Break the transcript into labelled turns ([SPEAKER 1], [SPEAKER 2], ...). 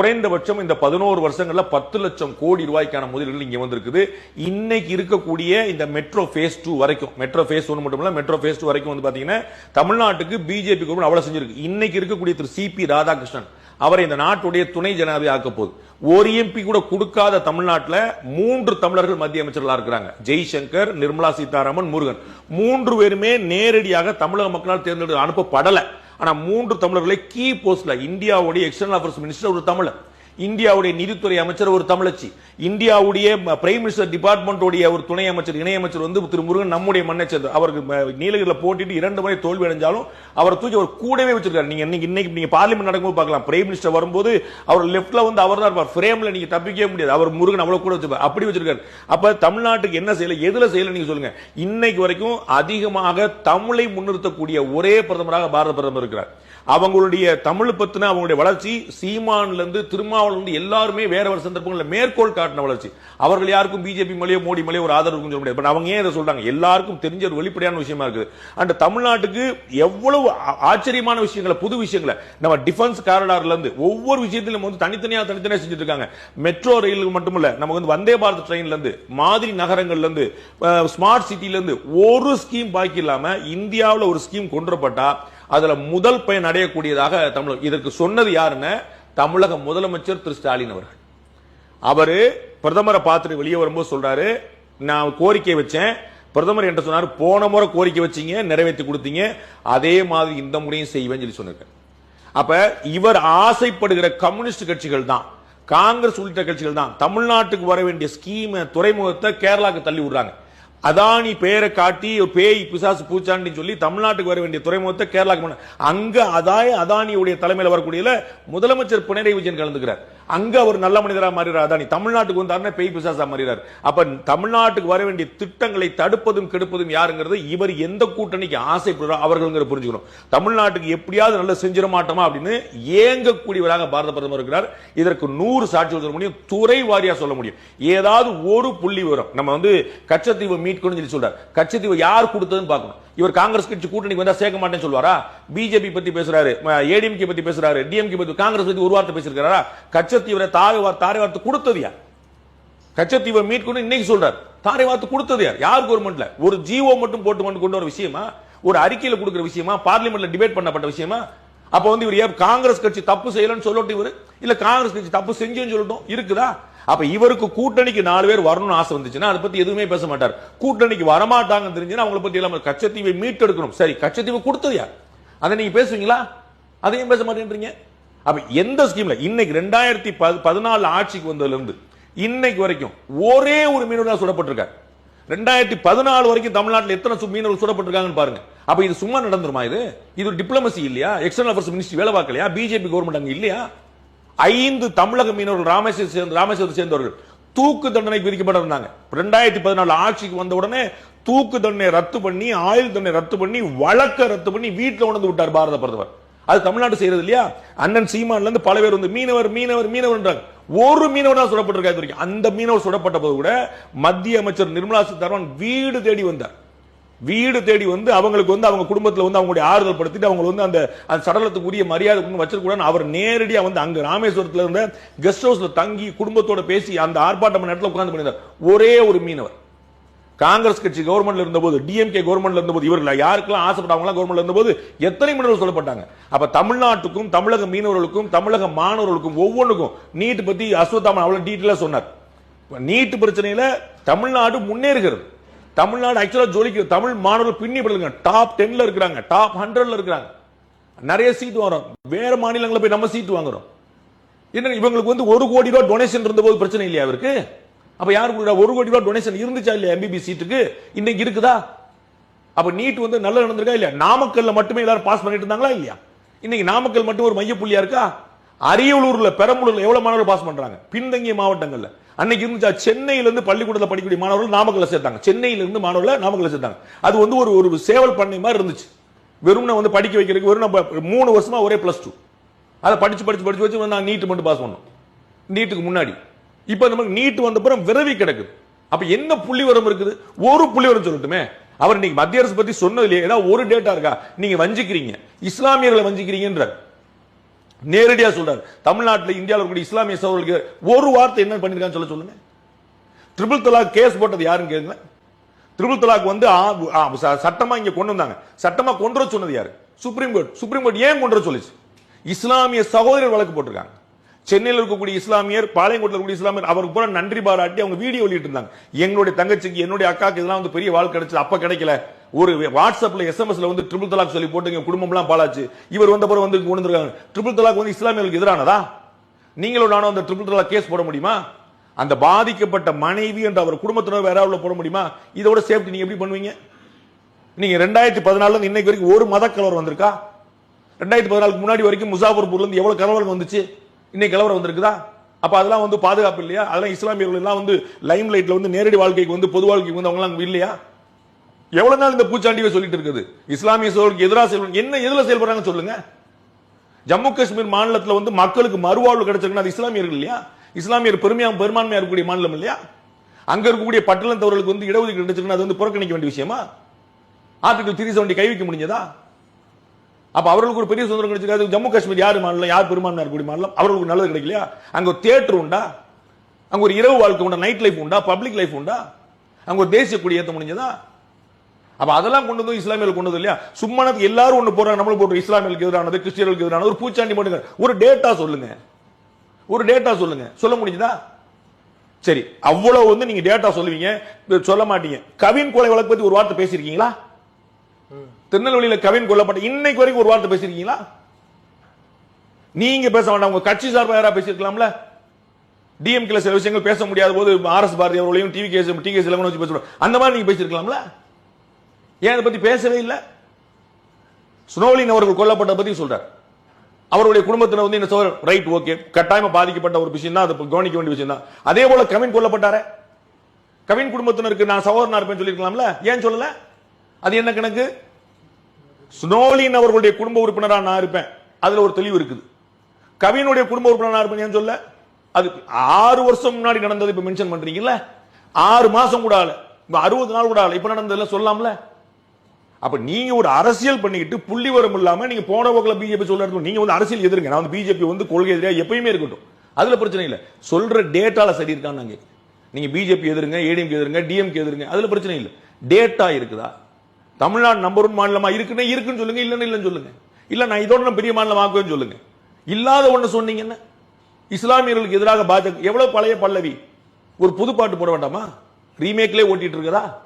[SPEAKER 1] குறைந்தபட்சம் இந்த பதினோரு வருஷங்கள்ல பத்து லட்சம் கோடி ரூபாய்க்கான முதலீடுகள் இங்க வந்திருக்குது. இன்னைக்கு இருக்கக்கூடிய இந்த மெட்ரோ ஃபேஸ் டூ வரைக்கும் மெட்ரோ ஃபேஸ் ஒன்று மட்டும் இல்ல மெட்ரோ ஃபேஸ் டூ வரைக்கும் வந்து பாத்தீங்கன்னா தமிழ்நாட்டுக்கு பிஜேபி கவர்மெண்ட் அவ்வளவு செஞ்சிருக்கு. இன்னைக்கு இருக்கக்கூடிய திரு சி பி ராதாகிருஷ்ணன் அவரை இந்த நாட்டுடைய துணை ஜனாதிபதி ஆக்க போகுது. ஒரு எம்பி கூட கொடுக்காத தமிழ்நாட்டில் மூன்று தமிழர்கள் மத்திய அமைச்சர்களாக இருக்கிறாங்க. ஜெய்சங்கர் நிர்மலா சீதாராமன் முருகன். மூன்று பேருமே நேரடியாக தமிழக மக்களால் தேர்ந்தெடுத்து அனுப்பப்படலை. ஆனா மூன்று தமிழர்களை கீ போஸ்ட்ல இந்தியாவுடைய எக்ஸ்டர்னல் அஃபேர்ஸ் மினிஸ்டர் ஒரு தமிழர். இந்தியாவுடைய நிதித்துறை அமைச்சர் ஒரு தமிழச்சி. இந்தியாவுடைய பிரைம் மினிஸ்டர் டிபார்ட்மெண்டோடைய ஒரு துணை அமைச்சர் இணையமைச்சர் வந்து திரு முருகன் நம்முடைய மண்ணை சேர்ந்தார் அவருக்கு நீலகிரியில் போட்டிட்டு இரண்டு முறை தோல்வி அடைஞ்சாலும் அவர் தூக்கி அவர் கூடவே வச்சிருக்காரு. நீங்க இன்னைக்கு இன்னைக்கு நீங்க பார்லிமெண்ட் நடக்கும்போது பார்க்கலாம். பிரைம் மினிஸ்டர் வரும்போது அவர் லெஃப்ட்ல வந்து அவர் தான் இருப்பார். ஃப்ரேம்ல நீங்க தப்பிக்கவே முடியாது. அவர் முருகன் அவ்வளவு கூட வச்சிருப்பார். அப்படி வச்சிருக்காரு. அப்ப தமிழ்நாட்டுக்கு என்ன செய்யல? எதுல செய்யல நீங்க சொல்லுங்க. இன்னைக்கு வரைக்கும் அதிகமாக தமிழை முன்னிறுத்தக்கூடிய ஒரே பிரதமராக பாரத பிரதமர் இருக்கிறார். அவங்களுடைய தமிழ் பத்தின அவங்களுடைய வளர்ச்சி சீமான்ல இருந்து திருமாவளவன்ல இருந்து எல்லாருமே வேற ஒரு சந்தர்ப்பங்களில் மேற்கோள் காட்டின வளர்ச்சி. அவர்கள் யாருக்கும் பிஜேபி மேலேயோ மோடி மேலேயோ ஒரு ஆதரவு சொல்ல முடியாது. பட் அவங்க ஏன் இதை சொல்றாங்க? எல்லாருக்கும் தெரிஞ்ச ஒரு வெளிப்படையான விஷயமா இருக்குது. அண்ட் தமிழ்நாட்டுக்கு எவ்வளவு ஆ- ஆச்சரியமான விஷயங்களை புது விஷயங்களை. நம்ம டிஃபென்ஸ் காரிடார்ல இருந்து ஒவ்வொரு விஷயத்திலும் வந்து தனித்தனியா தனித்தனியா செஞ்சுட்டு இருக்காங்க மெட்ரோ ரயில் மட்டுமல்ல நமக்கு வந்து வந்தே பாரத் ட்ரெயின்ல இருந்து மாதிரி நகரங்கள்ல இருந்து ஸ்மார்ட் சிட்டில இருந்து ஒரு ஸ்கீம் பாக்கி இல்லாம இந்தியாவில் ஒரு ஸ்கீம் கொண்டுவரப்பட்டா அதுல முதல் பயன் அடையக்கூடியதாக தமிழகம் இதற்கு சொன்னது யாருன்னு தமிழக முதலமைச்சர் திரு ஸ்டாலின் அவர்கள். அவரு பிரதமரை பார்த்துட்டு வெளியே வரும்போது சொல்றாரு நான் கோரிக்கை வச்சேன். பிரதமர் என்று சொன்னார் போன முறை கோரிக்கை வச்சீங்க நிறைவேற்றி கொடுத்தீங்க. அதே மாதிரி இந்த முறையும் செய்வேன்னு சொல்லி சொன்னார். அப்ப இவர் ஆசைப்படுகிற கம்யூனிஸ்ட் கட்சிகள் தான் காங்கிரஸ் உள்ளிட்ட கட்சிகள் தான் தமிழ்நாட்டுக்கு வர வேண்டிய ஸ்கீம் துறைமுகத்தை கேரளாக்கு தள்ளி விடுறாங்க. அதானி பெயரை காட்டி பேய் பிசாசு பூச்சான்னு சொல்லி தமிழ்நாட்டுக்கு வர வேண்டிய துறைமுகத்தை கேரளாக்கு அங்க அதாய அதானியுடைய தலைமையில் வரக்கூடிய முதலமைச்சர் பினராயி விஜயன் கலந்துக்கிறார். அங்க அவர் நல்ல மனிதரா மாறிறார் அதானி தமிழ்நாட்டுக்கு வந்தாருன்னா பேய் பிசாசா மாறிறார் அப்ப தமிழ்நாட்டுக்கு வர வேண்டிய திட்டங்களை தடுப்பதும் கெடுப்பதும் யாருங்கிறது இவர் எந்த கூட்டணிக்கு ஆசைப்படுறோ அவர்கள் புரிஞ்சுக்கணும். தமிழ்நாட்டுக்கு எப்படியாவது நல்ல செஞ்சிட மாட்டோமா அப்படின்னு ஏங்கக்கூடியவராக பாரத பிரதமர் இருக்கிறார். இதற்கு நூறு சாட்சி சொல்ல முடியும். துறை வாரியா சொல்ல முடியும். ஏதாவது ஒரு புள்ளி விவரம். நம்ம வந்து கச்சத்தீவை மீட்கணும்னு சொல்லி சொல்றார். கச்சத்தீவை யார் கொடுத்ததுன்னு பார்க்கணும். இவர் காங்கிரஸ் கட்சி கூட்டணிக்கு வந்தா சேர்க்க மாட்டேன்னு சொல்வாரா பிஜேபி பத்தி பேசுறாரு ஏடிஎம்கே பத்தி பேசுறாரு டிஎம்கே பத்தி காங்கிரஸ் பத்தி ஒரு வார்த்தை பேசிருக்காரா கச்சத்தீவரை தாரை வார்த்தை தாரை வார்த்தை கொடுத்தது யார்? கச்சத்தீவை மீட்கணும் இன்னைக்கு சொல்றாரு. தாரை வார்த்தை கொடுத்தது யார்? யார் கவர்மெண்ட்ல ஒரு ஜிஓ மட்டும் போட்டு கொண்டு கொண்டு வர விஷயமா? ஒரு அறிக்கையில கொடுக்கிற விஷயமா? பார்லிமெண்ட்ல டிபேட் பண்ணப்பட்ட விஷயமா? அப்போ வந்து இவர் காங்கிரஸ் கட்சி தப்பு செய்யலன்னு சொல்லட்டும் இவரு? இல்ல காங்கிரஸ் கட்சி தப்பு செஞ்சுன்னு சொல்லட்டும்? இருக்குதா? அப்ப இவருக்கு கூட்டணிக்கு நாலு பேர் வரணும்னு ஆசை வந்துச்சுன்னா அதை பத்தி எதுவுமே பேச மாட்டார். கூட்டணிக்கு வரமாட்டாங்கன்னு தெரிஞ்சுன்னா அவங்கள பத்தி எல்லாம் கச்சத்தீவை மீட்டெடுக்கணும். சரி கச்சத்தீவை கொடுத்தது யார்? அதை நீங்க பேசுவீங்களா? அதையும் பேச மாட்டேன்றீங்க? அப்ப எந்த ஸ்கீம்ல இன்னைக்கு ரெண்டாயிரத்தி பதினாலு ஆட்சிக்கு வந்ததுல இருந்து இன்னைக்கு வரைக்கும் ஒரே ஒரு மீனவர் சுடப்பட்டிருக்காரு. ரெண்டாயிரத்தி பதினாலு வரைக்கும் தமிழ்நாட்டில் எத்தனை சு- மீனவர்கள் சுடப்பட்டிருக்காங்கன்னு பாருங்க. அப்ப இது சும்மா நடந்துருமா இது? இது ஒரு டிப்ளமசி இல்லையா? எக்ஸ்டர்னல் அஃபேர்ஸ் மினிஸ்ட்ரி வேலை பார்க்கலையா? பிஜேபி கவர்மெண்ட் அங்க இல்லையா? ஐந்து தமிழக மீனவர்கள் ராமேஸ்வரம் சேர்ந்த ராமேஸ்வரத்தை சேர்ந்தவர்கள் தூக்கு தண்டனை விதிக்கப்பட்டிருந்தாங்க. ரெண்டாயிரத்தி பதினாலு ஆட்சிக்கு வந்த உடனே தூக்கு தண்டனை ரத்து பண்ணி ஆயுள் தண்டனை ரத்து பண்ணி வழக்க ரத்து பண்ணி வீட்டில் உணர்ந்து விட்டார் பாரத பிரதமர். அது தமிழ்நாடு செய்யறது இல்லையா? அண்ணன் சீமான்ல இருந்து பல பேர் வந்து மீனவர் மீனவர் மீனவர்ன்றாங்க ஒரு மீனவர் தான் சுடப்பட்டிருக்காரு அந்த மீனவர் சுடப்பட்ட போது கூட மத்திய அமைச்சர் நிர்மலா சீதாராமன் வீடு தேடி வந்தார். வீடு தேடி வந்து அவங்களுக்கு வந்து அவங்க குடும்பத்தில் வந்து அவங்களுடைய ஆறுதல் படுத்திட்டு அவங்க வந்து அந்த அந்த சடலத்துக்கு உரிய மரியாதை கொண்டு வச்சிருக்கூடாது அவர் நேரடியாக வந்து அங்கே ராமேஸ்வரத்தில் இருந்த கெஸ்ட் ஹவுஸில் தங்கி குடும்பத்தோட பேசி அந்த ஆர்ப்பாட்டம் பண்ண இடத்துல உட்காந்து பண்ணியிருந்தார். ஒரே ஒரு மீனவர். காங்கிரஸ் கட்சி கவர்மெண்ட்ல இருந்தபோது டிஎம்கே கவர்மெண்ட்ல இருந்தபோது இவர்கள் யாருக்கெல்லாம் ஆசைப்பட்டாங்களா கவர்மெண்ட்ல இருந்தபோது எத்தனை மீனவர்கள் சொல்லப்பட்டாங்க? அப்ப தமிழ்நாட்டுக்கும் தமிழக மீனவர்களுக்கும் தமிழக மாணவர்களுக்கும் ஒவ்வொன்றுக்கும் நீட் பத்தி அஸ்வத்தாமன் அவ்வளவு டீட்டெயிலாக சொன்னார். நீட் பிரச்சனையில தமிழ்நாடு முன்னேறுகிறது. தமிழ்நாடு ஆக்சுவலாக ஜோலிக்கு தமிழ் மாணவர்கள் பின்னி படுங்க டாப் டென்ல இருக்கிறாங்க. டாப் ஹண்ட்ரட்ல இருக்கிறாங்க. நிறைய சீட் வரும் வேற மாநிலங்களில் போய் நம்ம சீட் வாங்குறோம். என்ன இவங்களுக்கு வந்து ஒரு கோடி ரூபா டொனேஷன் இருந்தபோது பிரச்சனை இல்லையா அவருக்கு அப்ப யாருக்கு ஒரு கோடி ரூபா டொனேஷன் இருந்துச்சா இல்லையா எம்பிபி சீட்டுக்கு இன்னைக்கு இருக்குதா? அப்ப நீட் வந்து நல்லா நடந்திருக்கா இல்லையா? நாமக்கல்ல மட்டுமே எல்லாரும் பாஸ் பண்ணிட்டு இருந்தாங்களா இல்லையா? இன்னைக்கு நாமக்கல் மட்டும் ஒரு மையப்புள்ளியா இருக்கா? அரியலூர்ல பெரம்பலூர்ல எவ்வளவு மாணவர்கள் பாஸ் பண்றாங்க? பின்தங்கிய மாவட்டங்கள்ல. அன்னைக்கு இருந்துச்சா? சென்னையில இருந்து படிக்கக்கூடிய மாணவர்கள் நாமக்கல்ல சேர்த்தாங்க சென்னையில இருந்து மாணவர்கள் நாமக்கல்ல சேர்த்தாங்க அது வந்து ஒரு ஒரு சேவல் பண்ணை மாதிரி இருந்துச்சு. வெறும்னா வந்து படிக்க வைக்கிறதுக்கு வெறும் நம்ம மூணு வருஷமா ஒரே பிளஸ் டூ அதை படிச்சு படிச்சு படிச்சு வச்சு நான் நீட்டு மட்டும் பாஸ் பண்ணோம். நீட்டுக்கு முன்னாடி. இப்போ நமக்கு நீட்டு வந்த அப்புறம் விரவி கிடக்குது. அப்ப என்ன புள்ளி வரம் இருக்குது? ஒரு புள்ளி வரம் சொல்லட்டுமே. அவர் இன்னைக்கு மத்திய அரசு பத்தி இல்லையா. ஏதாவது ஒரு டேட்டா இருக்கா? நீங்க வஞ்சிக்கிறீங்க. இஸ்லாமியர்களை வஞ்சிக்கிறீங்கன்றார். நேரடியா சொல்றாரு. தமிழ்நாட்டில் இந்தியாவில் இருக்கக்கூடிய இஸ்லாமிய சகோதரர்களுக்கு ஒரு வார்த்தை என்ன பண்ணிருக்கான்னு சொல்ல சொல்லுங்க. ட்ரிபிள் தலாக் கேஸ் போட்டது யாருன்னு கேளுங்க ட்ரிபிள் தலாக் வந்து ஆ- ஆ, சட்டமா இங்க கொண்டு வந்தாங்க. சட்டமா கொண்டு வர சொன்னது யாரு? சுப்ரீம் கோர்ட் சுப்ரீம் கோர்ட் ஏன் கொண்டு வர சொல்லுச்சு? இஸ்லாமிய சகோதரர் வழக்கு போட்டிருக்காங்க. சென்னையில் இருக்கக்கூடிய இஸ்லாமியர் பாளையங்கோட்டில் இருக்கக்கூடிய இஸ்லாமியர் அவருக்கு பூரா நன்றி பாராட்டி அவங்க வீடியோ வெளியிட்டு இருந்தாங்க எங்களுடைய தங்கச்சிக்கு என்னுடைய அக்காக்கு இதெல்லாம் வந்து பெரிய வாழ் கிடைச்சது. அப்ப கிடைக்கல. ஒரு வாட்ஸ்அப்ல எஸ்எம்எஸ்ல வந்து ட்ரிபிள் தலாக் சொல்லி போட்டுங்க குடும்பம்லாம் பாலாச்சு இவர் வந்த பிறகு வந்து கொண்டு வந்திருக்காங்க ட்ரிபிள் தலாக் வந்து இஸ்லாமியர்களுக்கு எதிரானதா? நீங்களும் நானும் அந்த ட்ரிபிள் தலாக் கேஸ் போட முடியுமா? அந்த பாதிக்கப்பட்ட மனைவி என்ற அவர் குடும்பத்தினர் வேற யாராவது போட முடியுமா? இதோட சேஃப்டி நீங்க எப்படி பண்ணுவீங்க? நீங்க ரெண்டாயிரத்தி பதினாலுல இன்னைக்கு வரைக்கும் ஒரு மத கலவரம் வந்திருக்கா? ரெண்டாயிரத்தி பதினாலுக்கு முன்னாடி வரைக்கும் முசாஃபர்பூர்ல இருந்து எவ்வளவு கலவரம் வந்துச்சு? இன்னைக்கு கலவரம் வந்திருக்குதா? அப்ப அதெல்லாம் வந்து பாதுகாப்பு இல்லையா? அதெல்லாம் இஸ்லாமியர்கள் எல்லாம் வந்து லைம் லைட்ல வந்து நேரடி வாழ்க்கைக்கு வந்து பொது வாழ்க்கைக்கு வந்து அவங்க இல்லையா? எவ்வளவு நாள் இந்த பூச்சாண்டியை சொல்லிட்டு இருக்குது? இஸ்லாமிய சோழருக்கு எதிராக செயல்பட என்ன எதுல செயல்படுறாங்க சொல்லுங்க? ஜம்மு காஷ்மீர் மாநிலத்தில் வந்து மக்களுக்கு மறுவாழ்வு கிடைச்சிருக்குன்னா அது இஸ்லாமியர்கள் இல்லையா? இஸ்லாமியர் பெருமையா பெரும்பான்மையா இருக்கக்கூடிய மாநிலம் இல்லையா? அங்க இருக்கக்கூடிய பட்டியலத்தவர்களுக்கு வந்து இடஒதுக்கீடு கிடைச்சிருக்குன்னா அது வந்து புறக்கணிக்க வேண்டிய விஷயமா? ஆர்டிகல் த்ரீ செவன்டி கைவிக்க முடிஞ்சதா? அப்ப அவர்களுக்கு ஒரு பெரிய சுதந்திரம் கிடைச்சிருக்காது ஜம்மு காஷ்மீர் யார் மாநிலம்? யார் பெரும்பான்மையா இருக்கக்கூடிய மாநிலம்? அவர்களுக்கு நல்லது கிடைக்கலையா? அங்க ஒரு தியேட்டர் உண்டா? அங்க ஒரு இரவு வாழ்க்கை உண்டா? நைட் லைஃப் உண்டா? பப்ளிக் லைஃப் உண்டா? அங்க ஒரு தேசிய கொடி ஏற்ற முடிஞ்சதா? அப்ப அதெல்லாம் கொண்டு வந்து இஸ்லாமியர்கள் கொண்டு வந்து இல்லையா? சும்மா எல்லாரும் ஒண்ணு போறாங்க நம்மளும் போட்டு இஸ்லாமியர்களுக்கு எதிரானது கிறிஸ்டியர்களுக்கு எதிரானது. ஒரு பூச்சாண்டி பண்ணுங்க ஒரு டேட்டா சொல்லுங்க. ஒரு டேட்டா சொல்லுங்க. சொல்ல முடிஞ்சுதா? சரி அவ்வளவு வந்து நீங்க டேட்டா சொல்லுவீங்க சொல்ல மாட்டீங்க. கவின் கொலை வழக்கு பத்தி ஒரு வார்த்தை பேசியிருக்கீங்களா? திருநெல்வேலியில கவின் கொல்லப்பட்ட இன்னைக்கு வரைக்கும் ஒரு வார்த்தை பேசிருக்கீங்களா நீங்க பேச வேண்டாம். உங்க கட்சி சார்பாக யாரா பேசியிருக்கலாம்ல? டிஎம்கேல சில விஷயங்கள் பேச முடியாத போது ஆர் எஸ் பாரதி அவர்களையும் டிவி கேஸ் டி கேஸ் வச்சு பேசுறோம் அந்த மாதிரி நீங்க பேசியிருக்கலாம்ல? ஏன் அதை பத்தி பேசவே இல்லை? ஸ்னோலின் அவர்கள் கொல்லப்பட்ட பத்தி சொல்றார். அவருடைய குடும்பத்தினர் வந்து என்ன சொல்ற ரைட் ஓகே கட்டாயமா பாதிக்கப்பட்ட ஒரு விஷயம் தான் அது கவனிக்க வேண்டிய விஷயம் தான் அதே போல கவின் கொல்லப்பட்டாரே. கவின் குடும்பத்தினருக்கு நான் சகோதரனா இருப்பேன் சொல்லிருக்கலாம்ல ஏன் சொல்லல? அது என்ன கணக்கு? ஸ்னோலின் அவர்களுடைய குடும்ப உறுப்பினரா நான் இருப்பேன். அதுல ஒரு தெளிவு இருக்குது. கவினுடைய குடும்ப உறுப்பினராக இருப்பேன் ஏன் சொல்ல அது ஆறு வருஷம் முன்னாடி நடந்தது இப்ப மென்ஷன் பண்றீங்கல்ல? ஆறு மாசம் கூட ஆகல. இப்ப அறுபது நாள் கூட ஆகல. இப்ப நடந்ததுல சொல்லலாம்ல அப்ப நீங்க ஒரு அரசியல் பண்ணிக்கிட்டு புள்ளி வரும் இல்லாம நீங்க போன போக்கில் பிஜேபி சொல்றது நீங்க வந்து அரசியல் எதிர்ங்க. நான் வந்து பிஜேபி வந்து கொள்கை எதிராக எப்பயுமே இருக்கட்டும். அதுல பிரச்சனை இல்ல. சொல்ற டேட்டால சரி இருக்கான்னு நீங்க பிஜேபி எதிருங்க ஏடிஎம்கே எதிருங்க டிஎம்கே எதிருங்க அதுல பிரச்சனை இல்ல. டேட்டா இருக்குதா? தமிழ்நாடு நம்பர் ஒன் மாநிலமா இருக்குன்னு இருக்குன்னு சொல்லுங்க இல்லைன்னு இல்லைன்னு சொல்லுங்க. இல்ல நான் இதோட நான் பெரிய மாநிலம் ஆக்குவேன்னு சொல்லுங்க. இல்லாத ஒன்று சொன்னீங்கன்னா இஸ்லாமியர்களுக்கு எதிராக பாஜக எவ்வளவு பழைய பல்லவி? ஒரு புது பாட்டு போட வேண்டாமா? ரீமேக்லேயே ஓட்டிட்டு இருக்கிறதா?